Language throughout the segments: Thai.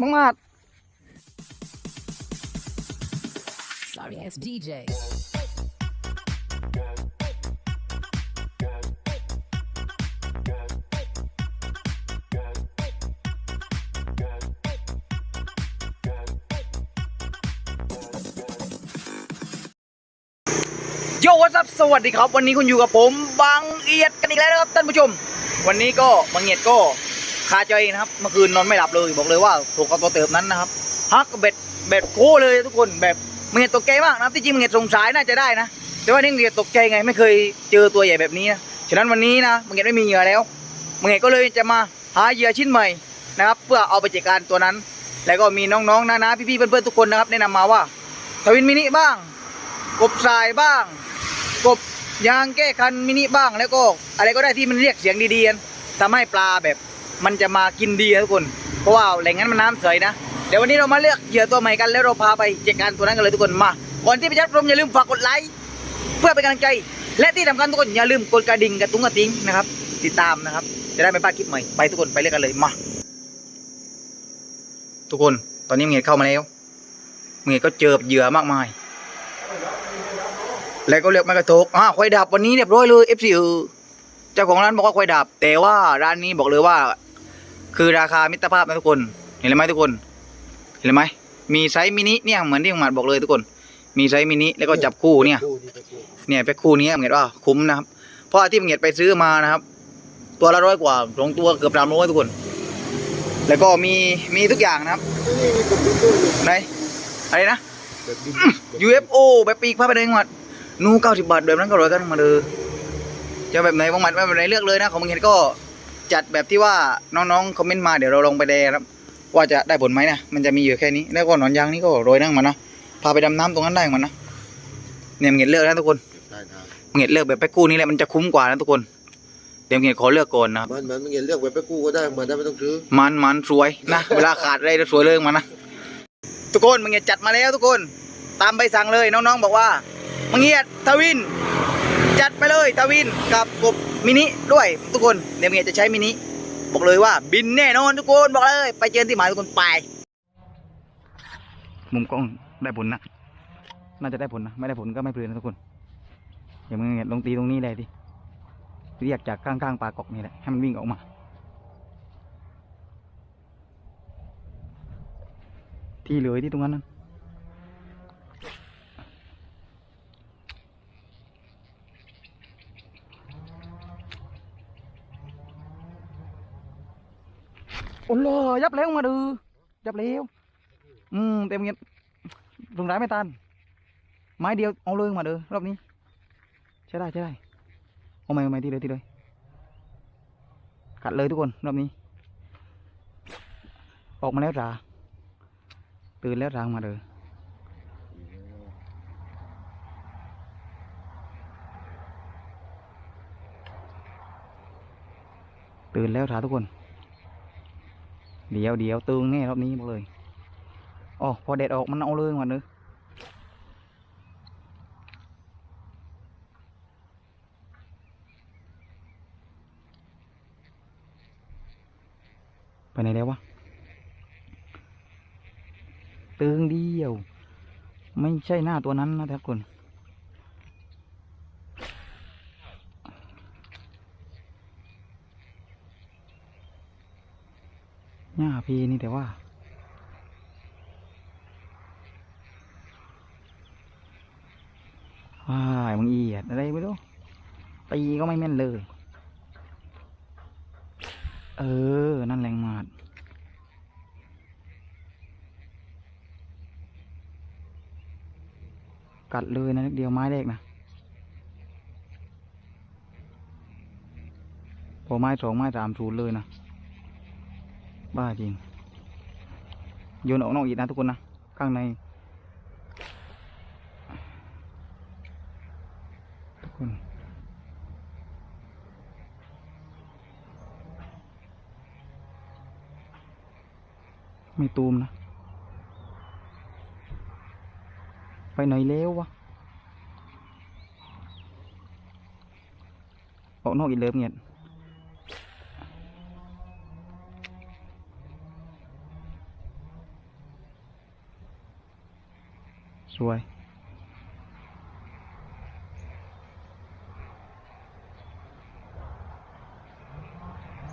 มังมาด Sorry ass DJ. โยวัสับสวัสดีครับ วันนี้คุณอยู่กับผมบางเอียดกันอีกแล้วนะครับท่านผู้ชม วันนี้ก็บางเอียดก็ คาใจนะครับเมื่อคืนนอนไม่หลับเลย บอกเลยว่าถูกกับตัวเติบนั้นนะครับฮักเบ็ดเบ็ดโค้เลยทุกคนแบบบางเอียตกใจมากนะที่จริงบางเอียสงสัยน่าจะได้นะ แต่ว่านี่บางเอียตกใจไงไม่เคยเจอตัวใหญ่แบบนี้นะฉะนั้นวันนี้นะบางเอียไม่มีเหยื่อแล้วบางเอียก็เลยจะมาหาเหยื่อชิ้นใหม่นะครับเพื่อเอาไปจัดการตัวนั้น แล้วก็มีน้องๆนะๆพี่ๆเพื่อนๆทุกคนนะครับแนะนำมาว่าทวินมินิบ้าง กบทรายบ้าง กบยางแก้คันมินิบ้างแล้วก็อะไรก็ได้ที่มันเรียกเสียงดีๆทำให้ปลาแบบ มันจะมากินดีนะทุกคน เพราะว่าแหล่งนั้นมันน้ำใสนะ เดี๋ยววันนี้เรามาเลือกเหยื่อตัวใหม่กันแล้วเราพาไปจัดการตัวนั้นกันเลยทุกคนมา ก่อนที่ไปจัดรมอย่าลืมฝากกดไลค์เพื่อเป็นกำลังใจ และที่สำคัญทุกคนอย่าลืมกดกระดิ่งกระตุ้งกระติ้งนะครับ ติดตามนะครับ จะได้ไม่พลาดคลิปใหม่ไปทุกคนไปเลือกกันเลยมา ทุกคนตอนนี้มึงเห็นเข้ามาแล้วมึงเห็นก็เจอเหยื่อมากมาย แล้วก็เลือกไม้กระทกอ่าควายดาบวันนี้เรียบร้อยเลย FC เออเจ้าของร้านบอกว่าควายดาบแต่ว่าร้านนี้บอกเลยว่า คือราคามิตรภาพนะทุกคน เห็นไหมทุกคน เห็นไหมมีไซส์มินิเนี่ยเหมือนที่ผมหมัดบอกเลยทุกคน มีไซส์มินิแล้วก็จับคู่เนี่ย เนี่ยแพ็คคู่นี้เหมือนว่าคุ้มนะครับ เพราะที่ผมเห็นไปซื้อมานะครับ ตัวละร้อยกว่าสองตัวเกือบสามร้อยทุกคน แล้วก็มีมีทุกอย่างนะครับไหนอะไรนะ UFO แบบปีกผ้าไปเลยหมัดนูเก้าสิบบาทแบบนั้นก็ร้อยกันมาเลยจะแบบไหนบ้างหมัดแบบไหนเลือกเลยนะของมึงเห็นก็ จัดแบบที่ว่าน้องๆคอมเมนต์มาเดี๋ยวเราลงไปแดครับ ว่าจะได้ผลไหมนะมันจะมีอยู่แค่นี้แล้วก็หนอนยางนี่ก็โรยนั่งมานะพาไปดำน้ำตรงนั้นได้มันนะเนี่ยมึงเห็นเลือกนะทุกคนมึงเห็นเลือกแบบไปกู้นี่แหละมันจะคุ้มกว่านะทุกคนเดี๋ยวมึงเห็นขอเลือกก่อนนะครับมันมันมึงเห็นเลือกไว้ไปกู้ก็ได้มันได้ไม่ต้องซื้อมันมันสวยนะเวลาขาดอะไรจะสวยเลยมานะทุกคนมึงเงียจัดมาแล้วทุกคน ตามใบสั่งเลยน้องๆบอกว่ามึงเงียทวิน จัดไปเลยทวินกับกบมินิด้วยทุกคนเดี๋ยวมึงเงียจะใช้มินิบอกเลยว่าบินแน่นอนทุกคนบอกเลย ไปเจอที่หมายทุกคนไป มุมกล้องได้ผลนะน่าจะได้ผลนะไม่ได้ผลก็ไม่เพลินนะทุกคนอย่ามึงเงียลงตีตรงนี้เลยดิเรียกจากข้างๆปลากอกนี่แหละให้มันวิ่งออกมาที่เหลือที่ตรงนั้นนั่น โอ้โหยับแล้วมาดูยับแล้วอืมเต็มเงี้ยตรงไหนไม่ตันไม้เดียวเอาเลยมาเด้อรอบนี้ใช่ได้ใช่ได้เอาไม่เอาไม่ทีเลยทีเลยขัดเลยทุกคนรอบนี้ ออกมาแล้วจ้าตื่นแล้วรางมาเลยตื่นแล้วท่าทุกคน เดี๋ยวเดี๋ยวตื่นแน่รอบนี้บอกเลยอ๋อพอเด็ดออกมันเอาเลยมาเนอะไปไหนแล้ววะตึงเดียว ไม่ใช่หน้าตัวนั้นนะทุกคน หน้าพีนี่แต่ว่าว้ายมึงเอียดอะไรไม่รู้ตีก็ไม่แม่นเลย เออ นั่นแรงมาดกัดเลยนะนิดเดียวไม้เล็กนะพอไม้สองไม้สามศูนเลยนะ บ้าจริง โยนออกนอกอีกนะทุกคนนะ ข้างใน ทุกคน ไม่ตูมนะ ไปไหนแล้ววะออกนอกอีกเลิฟเงีย สวย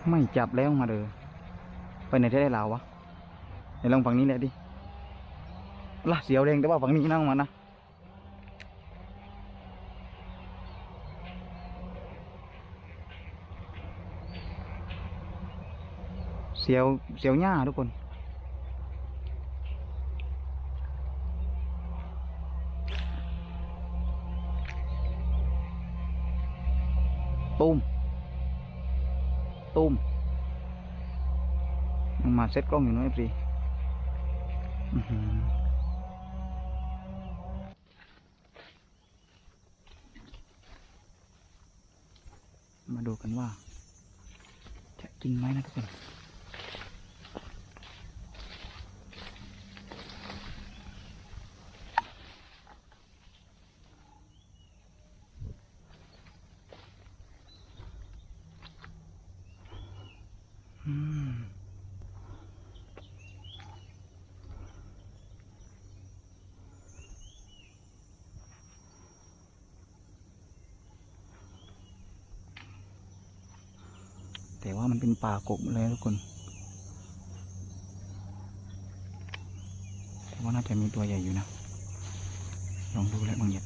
ไม่จับแล้วมาเลยไปไหนได้ล้ววะไหนลองฝั่งนี้แหละดิล่ะเสียวแรงแต่ว่าฝั่งนี้นั่งมานะเสียวเสียวหญ้าทุกคนูมมาเซ็ตกล้องอยู่น้อยพี่มาดูกันว่า จะจริงไหมนะทุกคน แต่ว่ามันเป็นป่ากบเลยทุกคนแต่ว่าน่าจะมีตัวใหญ่อยู่นะ ลองดูแล้วบางอย่าง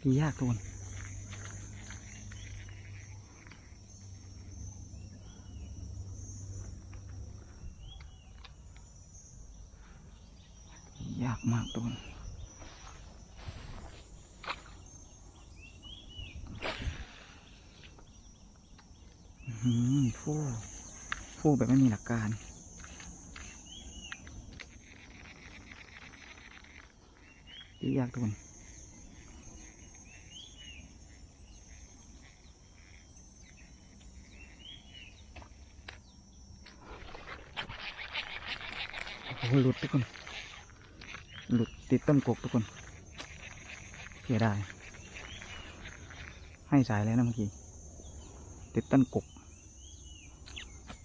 ที่ยากทุกคนยากมากทุกคนฟู่ฟู่แบบไม่มีหลักการยากทุกคน หลุดทุกคน หลุดติดต้นกกทุกคน เสียดาย ให้สายแล้วนะเมื่อกี้ ติดต้นกก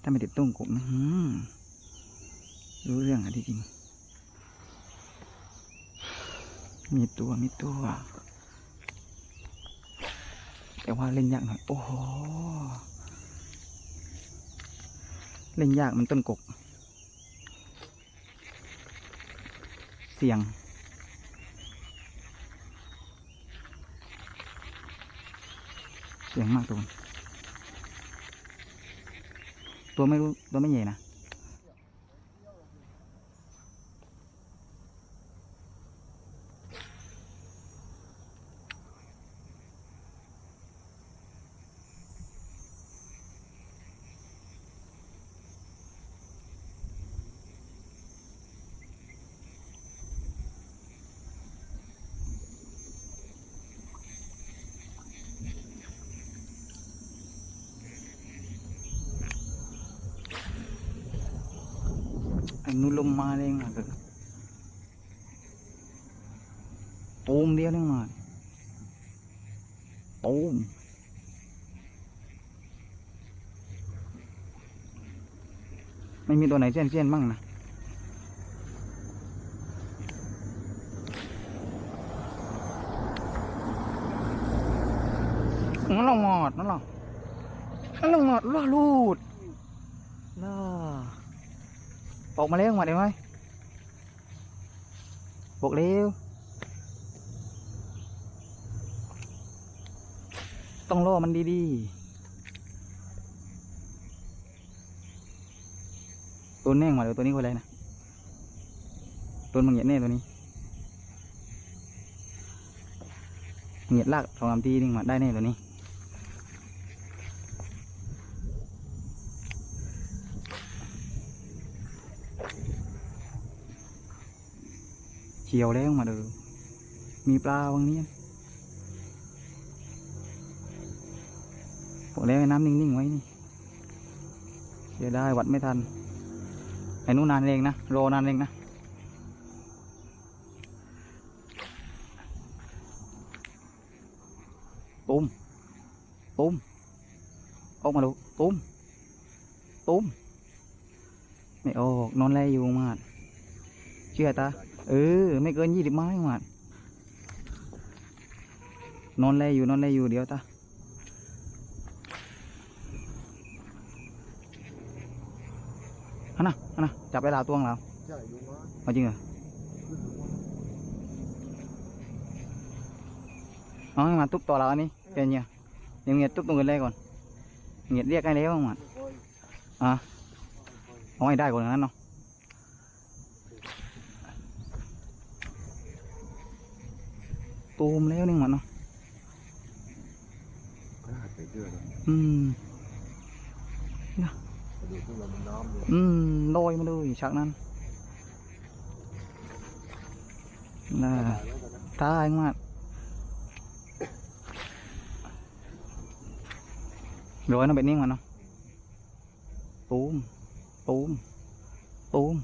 ถ้าไม่ติดต้นกกนะหืมรู้เรื่องอะที่จริง มีตัว มีตัว แต่ว่าเล่นยากหน่อย โอ้โห เล่นยากมันต้นกก เสียง เสียงมากตัวตัวไม่รู้ตัวไม่ใหญ่นะ นู่นลมมาเองอะเถอะตูมเดียวเองมาตูมไม่มีตัวไหนเส้นเส้นๆบ้างนะนั่นเราหมอดนั่นเรานั่นเราหมอดล่าลูดล่าปกมาเร็วมาเดี๋ยไหมปกเร็ว ต้องล่อมันดีๆ ตัวแน่งมาเดี๋ยวตัวนี้ก็อะไรนะ ตัวมันเหยียดแน่ตัวนี้ เหยียดลากสองสามทีนึงมาได้แน่ตัวนี้ ขียวแล้วมาเดูมีปลาบางเนี้ยบอกแล้วน้ำนิ่งๆไว้นี่เสียได้วัดไม่ทันไอ้นู้นนานเองนะรอนานเองนะตุ้มตุ้มออกมาดูตุ้มตุ้มไม่ออกนอนแลอยู่มาดเชื่อตา เออ ไม่เกินยี่สิบไม้มาดนอนแลอยู่นอนแลอยู่เดี๋ยวตาอันน่ะอันน่ะจับไปลาวตวงเราใช่ลุงว่าเอาจริงเหรอเอาให้มาทุบตัวเราอันนี้เป็นเนี่ยเดี๋ยวเงียบทุบตรงกันเลยก่อนเงียบเรียกให้แล้วมันอะเอาให้ได้ก่อนนั้นเนาะ มแล้วนี่มันเนาะพลาดไปเรื่อยนะอืมกระดูกพวกเรามันน้ำเลยอืมโดยมาเลยฉากนั้นน่าตายแล้วกันนะตายมากเดี๋ยว nó bị niên mà nó túm túm túm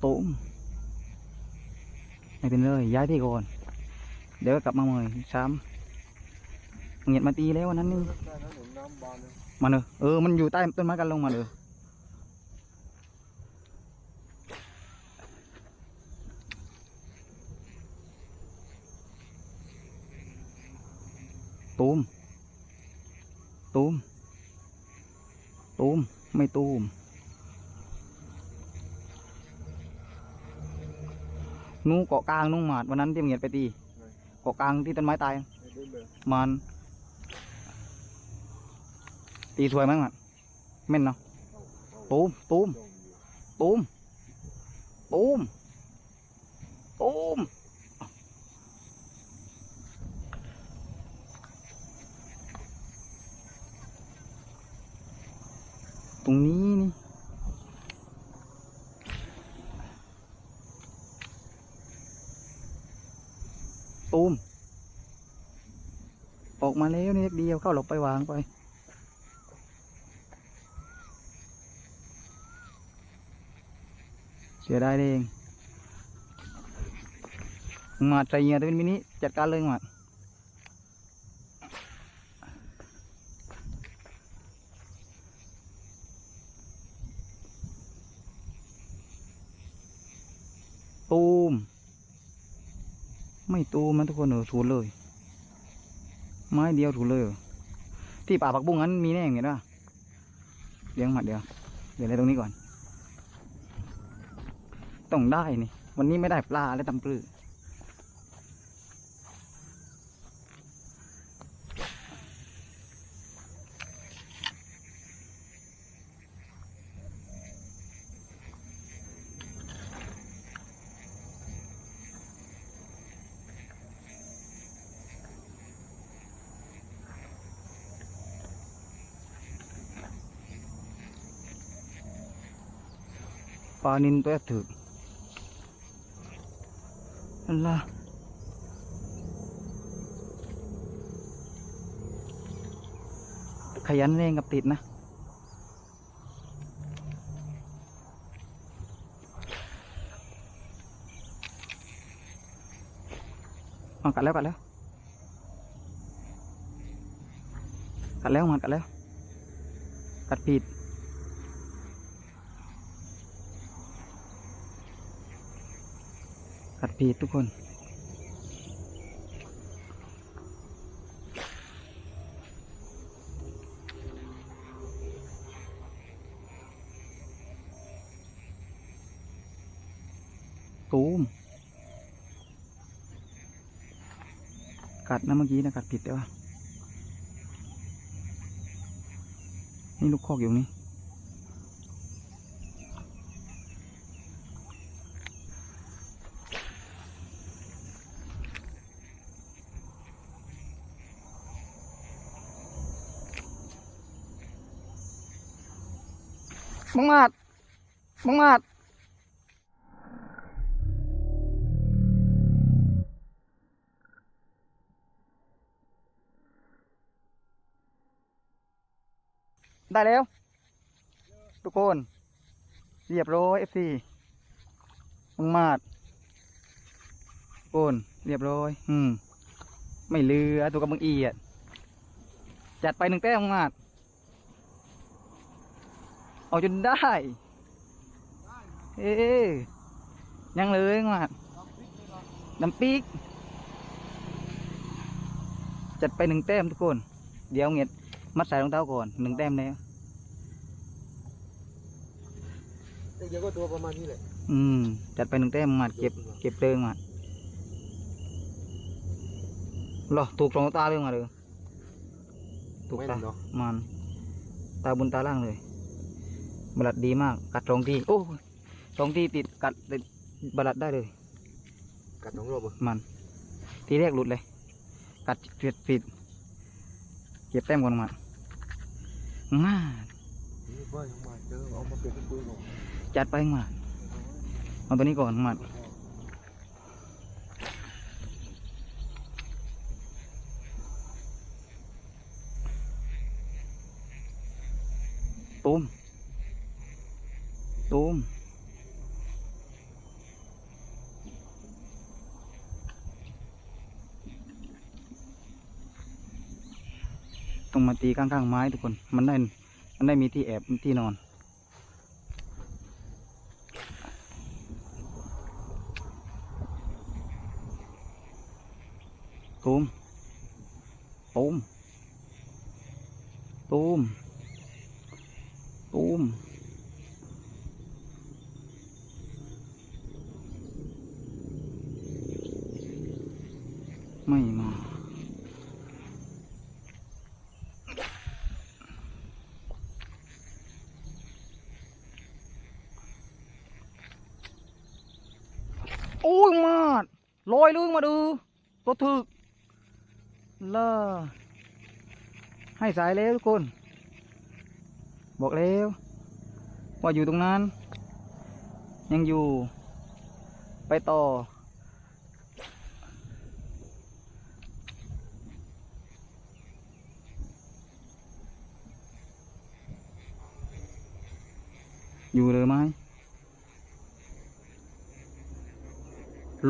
túm ไม่เป็นเลยย้ายที่ก่อน เดี๋ยวกลับมาใหม่ซ้ำเงียดมาตีแล้ววันนั้นนี่มาเนอะเออมันอยู่ใต้ต้นไม้กันลงมาเลยตูมตูมตูมไม่ตูมนู้เกาะกลางนู้หมาดวันนั้นที่มึงเหยียดไปตี เกาะกลางที่ต้นไม้ตายไม่ได้เลยมันตีสวยมั้งอะแม่นเนาะตูมตูมจ้องอยู่ตูมตูมตูมตรงนี้นี่ ตูม ออกมาแล้วนี่เดียวเข้าหลบไปวางไป เสียดายเอง มาใจเงียตัวเป็นมินิจัดการเลยหมดตูม ไม่ตูมมันทุกคนเออถูเลย ไม้เดียวถูเลย ที่ป่าผักบุ้งนั้นมีแน่เห็นป่ะเลี้ยงหมัดเดียวเดี๋ยวอะไรตรงนี้ก่อน ต้องได้นี่ วันนี้ไม่ได้ปลาและตำปลือ ปลานินตัวถึกนั่นล่ะขยันเร่งกับติดนะ มากัดแล้วกัดแล้ว กัดแล้วมันกัดแล้ว กัดผิด กัดผิดทุกคน ตูม กัดนะเมื่อกี้นะกัดผิดแต่ว่า นี่ลูกคอกอยู่นี่ มังมาดมังมาดได้แล้ว ทุกคน เรียบร้อยเอฟซีมังมาดทุกคนเรียบร้อย อืม ไม่เลือตัวกับมึงเอียดจัดไปหนึ่งแต้มมังมาด เอาจนได้ เอ๊ะยังเลยมังมาดน้ำปีก จัดไปหนึ่งแต้มทุกคน เดี๋ยวเงียดมัดสายรองเท้าก่อนหนึ่งแต้มแล้วเดี๋ยวก็ตัวประมาณนี้แหละ อืม จัดไปหนึ่งแต้มมัดเก็บ เก็บเติงมัดเหรอถูกตรงตาเลยมาเลยถูกไม่ตาเนาะมัน ตาบนตาล่างเลย บลัดดีมาก กัดตรงที่โอ้ยตรงที่ติดกัดติดบลัดได้เลย กัดน้องรอบอะมัน ทีแรกหลุดเลย กัดเสียดผิดเก็บแต้มก่อนมามานี่ว่ายังมาเจอเอามาเปลี่ยนเป็นปืนหรอกจัดไปมาเอาตัวนี้ก่อนมาตูม ตูมต้องมาตีข้างๆไม้ทุกคน มันได้ มันได้มีที่แอบที่นอน ตูม ตูม ตูม ตูม ไม่มา โอ้ยมาด ลอยลึงมาดูตัวถึกล่ให้สายแล้วทุกคน บอกแล้วว่าอยู่ตรงนั้น ยังอยู่ ไปต่อ อยู่เลยไหม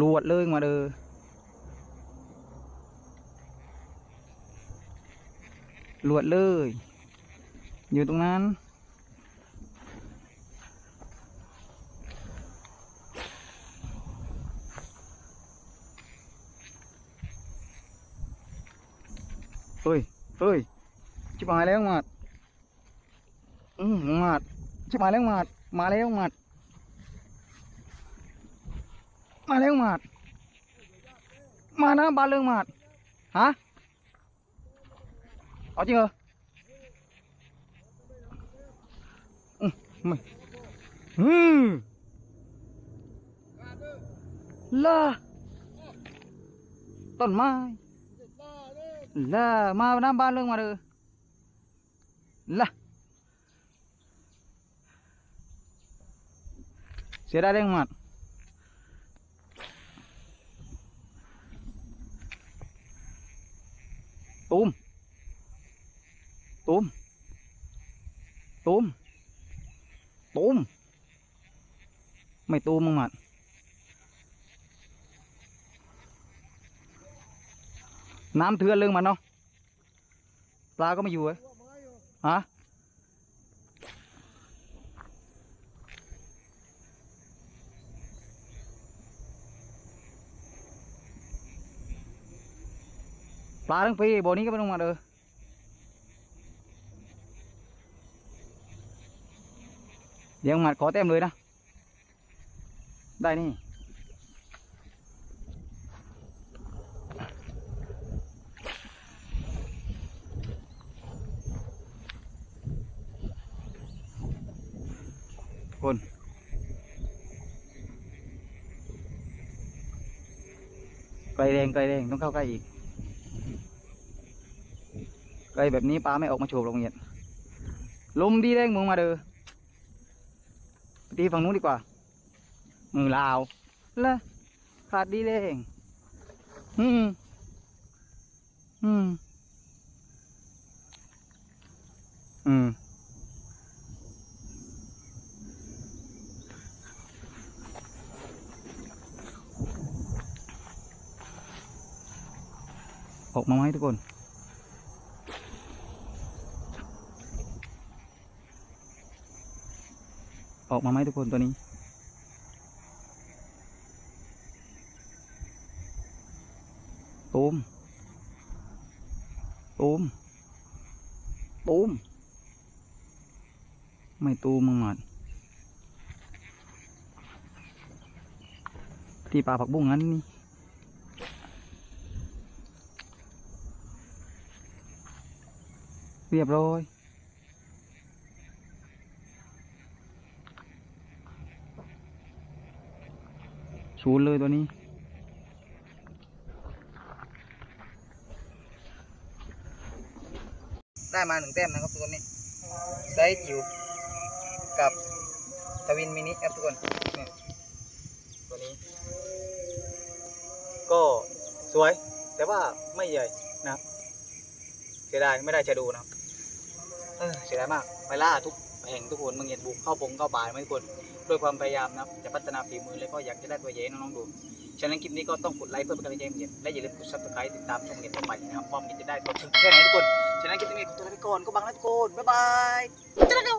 ลวดเลยมาเด้อลวดเลย อยู่ตรงนั้น เฮ้ย เฮ้ย ชิบหายแล้วมัด อืมมัด ชิบหายแล้วมัด มาแล้วมัด มา แล้วหมัดมานะบานเรื่องหมัดฮะ เอาจริงเหรออืมไม่อืมล่าต้นไม้ล่ามาหน้าบ้านเรื่องมาเลยล่าเสียดายเรื่องมัด ตูมตูมตูมตูมไม่ตูมมึงมัดน้ำเทือนเรื่องมันเนาะปลาก็ไม่อยู่เว้ยฮะ ปลาทั้งปีบ่อนี้ก็ไม่ต้องมาเด้อเดี๋ยวหมัดขอเต็มเลยนะ ได้นี่ คนไกลแรงไกลแรงต้องเข้าใกล้อีกไกล ไปแบบนี้ปลาไม่ออกมาโฉบลงเย็ยลมดีแรงมึงมาเด้อตีฝั่งนู้นดีกว่า มือลาวละขาดดีแรงอืมอืมอืมออกมาไหมทุกคน ออกมาไหมทุกคนตัวนี้ ตูม ตูม ตูม ไม่ตูมมึงหมัดที่ป่าผักบุ้งนั้นนี่เรียบร้อย ชูนย์เลยตัวนี้ ได้มาหนึ่งแต้มนะครับทุกคนนี่ไซส์จิ๋วกับทวินมินิครับทุกคนนี่ตัวนี้ ก็สวย แต่ว่าไม่ใหญ่นะครับเสียดายไม่ได้จะดูนะครับเออเสียดายมากไปล่าทุกแห่งทุกคนมึงเห็นบุกเข้าปงเข้าป่าไหมทุกคน ด้วยความพยายามนะจะพัฒนาฝีมือแล้วก็อยากจะได้ตัวใหญ่ให้น้องๆดูฉะนั้นคลิปนี้ก็ต้องกดไลค์เพื่อเป็นกำลังใจให้เมียและอย่าลืมกดซับสไครต์ติดตามช่องเมียต่อไปนะครับว่าเมียจะได้ตัวถึงแค่ไหนทุกคนฉะนั้นคลิปนี้ขอตัวลาไปก่อนก็บังแล้วทุกคนบ๊ายบายจ้าเร็ว